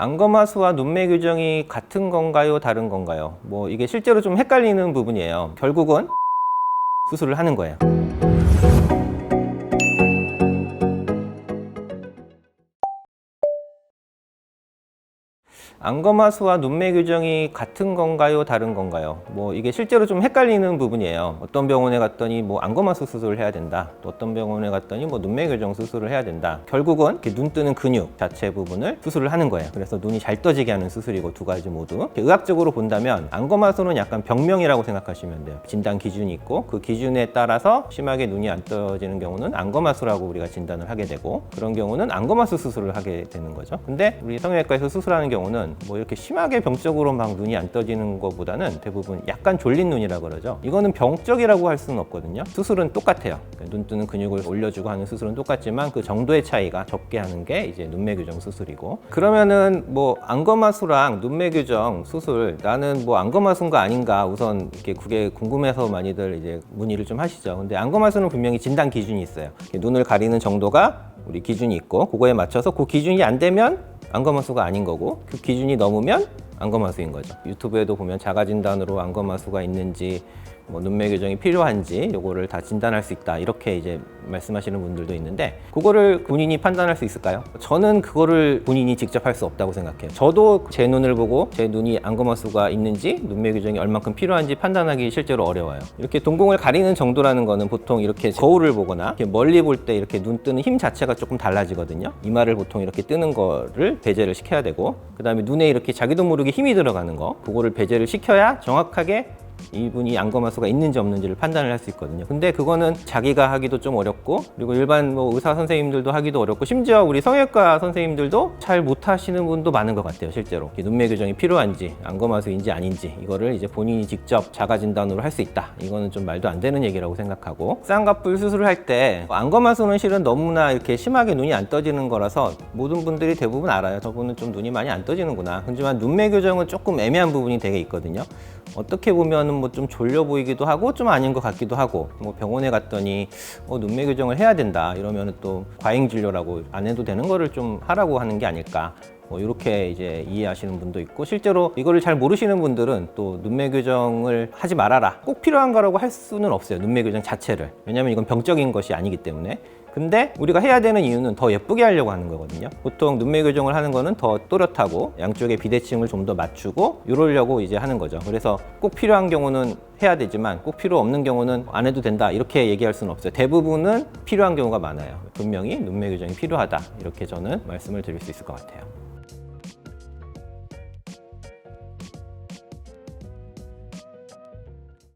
안검하수와 눈매 교정이 같은 건가요? 다른 건가요? 뭐 이게 실제로 좀 헷갈리는 부분이에요. 결국은 수술을 하는 거예요. 안검하수와 눈매 교정이 같은 건가요? 다른 건가요? 뭐 이게 실제로 좀 헷갈리는 부분이에요. 어떤 병원에 갔더니 뭐 안검하수 수술을 해야 된다. 또 어떤 병원에 갔더니 뭐 눈매 교정 수술을 해야 된다. 결국은 이렇게 눈 뜨는 근육 자체 부분을 수술을 하는 거예요. 그래서 눈이 잘 떠지게 하는 수술이고 두 가지 모두. 의학적으로 본다면 안검하수는 약간 병명이라고 생각하시면 돼요. 진단 기준이 있고 그 기준에 따라서 심하게 눈이 안 떠지는 경우는 안검하수라고 우리가 진단을 하게 되고 그런 경우는 안검하수 수술을 하게 되는 거죠. 근데 우리 성형외과에서 수술하는 경우는 뭐 이렇게 심하게 병적으로 막 눈이 안 떠지는 것보다는 대부분 약간 졸린 눈이라 그러죠. 이거는 병적이라고 할 수는 없거든요. 수술은 똑같아요. 눈 뜨는 근육을 올려주고 하는 수술은 똑같지만 그 정도의 차이가 적게 하는 게 이제 눈매 교정 수술이고 그러면은 뭐 안검하수랑 눈매 교정 수술 나는 뭐 안검하수인가 아닌가 우선 이렇게 그게 궁금해서 많이들 이제 문의를 좀 하시죠. 근데 안검하수는 분명히 진단 기준이 있어요. 눈을 가리는 정도가 우리 기준이 있고 그거에 맞춰서 그 기준이 안 되면 안검하수가 아닌 거고 그 기준이 넘으면 안검하수인 거죠. 유튜브에도 보면 자가 진단으로 안검하수가 있는지 뭐 눈매 교정이 필요한지 요거를 다 진단할 수 있다 이렇게 이제 말씀하시는 분들도 있는데 그거를 본인이 판단할 수 있을까요? 저는 그거를 본인이 직접 할 수 없다고 생각해요. 저도 제 눈을 보고 제 눈이 안검하수가 있는지 눈매 교정이 얼만큼 필요한지 판단하기 실제로 어려워요. 이렇게 동공을 가리는 정도라는 거는 보통 이렇게 거울을 보거나 이렇게 멀리 볼 때 이렇게 눈 뜨는 힘 자체가 조금 달라지거든요. 이마를 보통 이렇게 뜨는 거를 배제를 시켜야 되고 그다음에 눈에 이렇게 자기도 모르게 힘이 들어가는 거 그거를 배제를 시켜야 정확하게 이분이 안검하수가 있는지 없는지를 판단을 할 수 있거든요. 근데 그거는 자기가 하기도 좀 어렵고 그리고 일반 뭐 의사 선생님들도 하기도 어렵고 심지어 우리 성형외과 선생님들도 잘 못하시는 분도 많은 것 같아요. 실제로 눈매 교정이 필요한지 안검하수인지 아닌지 이거를 이제 본인이 직접 자가 진단으로 할 수 있다. 이거는 좀 말도 안 되는 얘기라고 생각하고 쌍꺼풀 수술을 할 때 안검하수는 실은 너무나 이렇게 심하게 눈이 안 떠지는 거라서 모든 분들이 대부분 알아요. 저분은 좀 눈이 많이 안 떠지는구나. 하지만 눈매 교정은 조금 애매한 부분이 되게 있거든요. 어떻게 보면 은 뭐 좀 졸려 보이기도 하고 좀 아닌 것 같기도 하고 뭐 병원에 갔더니 어, 눈매 교정을 해야 된다 이러면은 또 과잉 진료라고 안 해도 되는 거를 좀 하라고 하는 게 아닐까. 뭐 이렇게 이제 이해하시는 분도 있고 실제로 이거를 잘 모르시는 분들은 또 눈매 교정을 하지 말아라. 꼭 필요한 거라고 할 수는 없어요 눈매 교정 자체를. 왜냐면 이건 병적인 것이 아니기 때문에 근데 우리가 해야 되는 이유는 더 예쁘게 하려고 하는 거거든요. 보통 눈매 교정을 하는 거는 더 또렷하고 양쪽의 비대칭을 좀 더 맞추고 이러려고 이제 하는 거죠. 그래서 꼭 필요한 경우는 해야 되지만 꼭 필요 없는 경우는 안 해도 된다 이렇게 얘기할 수는 없어요. 대부분은 필요한 경우가 많아요. 분명히 눈매 교정이 필요하다 이렇게 저는 말씀을 드릴 수 있을 것 같아요.